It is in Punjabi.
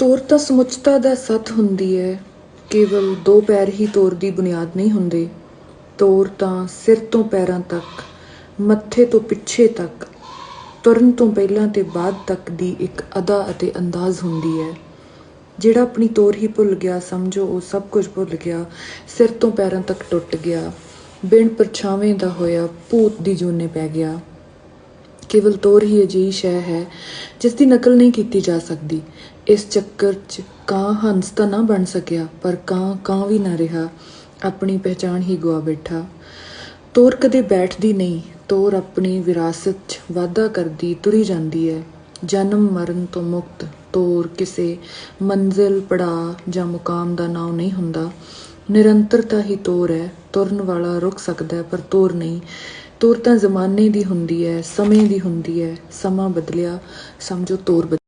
ਤੋਰ ਤਾਂ ਸਮੁੱਚਤਾ ਦਾ ਸੱਤ ਹੁੰਦੀ ਹੈ ਕੇਵਲ ਦੋ ਪੈਰ ਹੀ ਤੋਰ ਦੀ ਬੁਨਿਆਦ ਨਹੀਂ ਹੁੰਦੇ। ਤੋਰ ਤਾਂ ਸਿਰ ਤੋਂ ਪੈਰਾਂ ਤੱਕ, ਮੱਥੇ ਤੋਂ ਪਿੱਛੇ ਤੱਕ, ਤੁਰਨ ਤੋਂ ਪਹਿਲਾਂ ਤੇ ਬਾਅਦ ਤੱਕ ਦੀ ਇੱਕ ਅਦਾ ਅਤੇ ਅੰਦਾਜ਼ ਹੁੰਦੀ ਹੈ ਜਿਹੜਾ ਆਪਣੀ ਤੋਰ ਹੀ ਭੁੱਲ ਗਿਆ, ਸਮਝੋ ਉਹ ਸਭ ਕੁਝ ਭੁੱਲ ਗਿਆ, ਸਿਰ ਤੋਂ ਪੈਰਾਂ ਤੱਕ ਟੁੱਟ ਗਿਆ, ਬਿਨ ਪਰਛਾਵੇਂ ਦਾ ਹੋਇਆ ਭੂਤ ਦੀ ਜੂਨੇ ਪੈ ਗਿਆ। ਕੇਵਲ ਤੋਰ ਹੀ ਅਜਿਹੀ ਸ਼ੈ ਹੈ, ਜਿਸ ਦੀ ਨਕਲ ਨਹੀਂ ਕੀਤੀ ਜਾ ਸਕਦੀ। ਇਸ ਚੱਕਰ 'ਚ ਕਾਂ ਹੰਸ ਤਾਂ ਨਾ ਬਣ ਸਕਿਆ, ਪਰ ਕਾਂ ਕਾਂ ਵੀ ਨਾ ਰਿਹਾ। ਆਪਣੀ ਪਹਿਚਾਣ ਹੀ ਗਵਾ ਬੈਠਾ। ਤੋਰ ਕਦੇ ਬੈਠਦੀ ਨਹੀਂ, ਤੋਰ ਆਪਣੀ ਵਿਰਾਸਤ 'ਚ ਵਾਧਾ ਕਰਦੀ, ਤੁਰੀ ਜਾਂਦੀ ਹੈ। ਜਨਮ ਮਰਨ ਤੋਂ ਮੁਕਤ ਤੋਰ ਕਿਸੇ ਮੰਜ਼ਿਲ, ਪੜਾਅ ਜਾਂ ਮੁਕਾਮ ਦਾ ਨਾਮ ਨਹੀਂ ਹੁੰਦਾ। ਨਿਰੰਤਰਤਾ ਹੀ ਤੋਰ ਹੈ, ਤੁਰਨ ਵਾਲਾ ਰੁਕ ਸਕਦਾ ਪਰ ਤੋਰ ਨਹੀਂ। ਤੋਰ ਤਾਂ ਜ਼ਮਾਨੇ ਦੀ ਹੁੰਦੀ ਹੈ, ਸਮੇਂ ਦੀ ਹੁੰਦੀ ਹੈ, ਸਮਾਂ ਬਦਲਿਆ, ਸਮਝੋ ਤੋਰ ਬਦਲੀ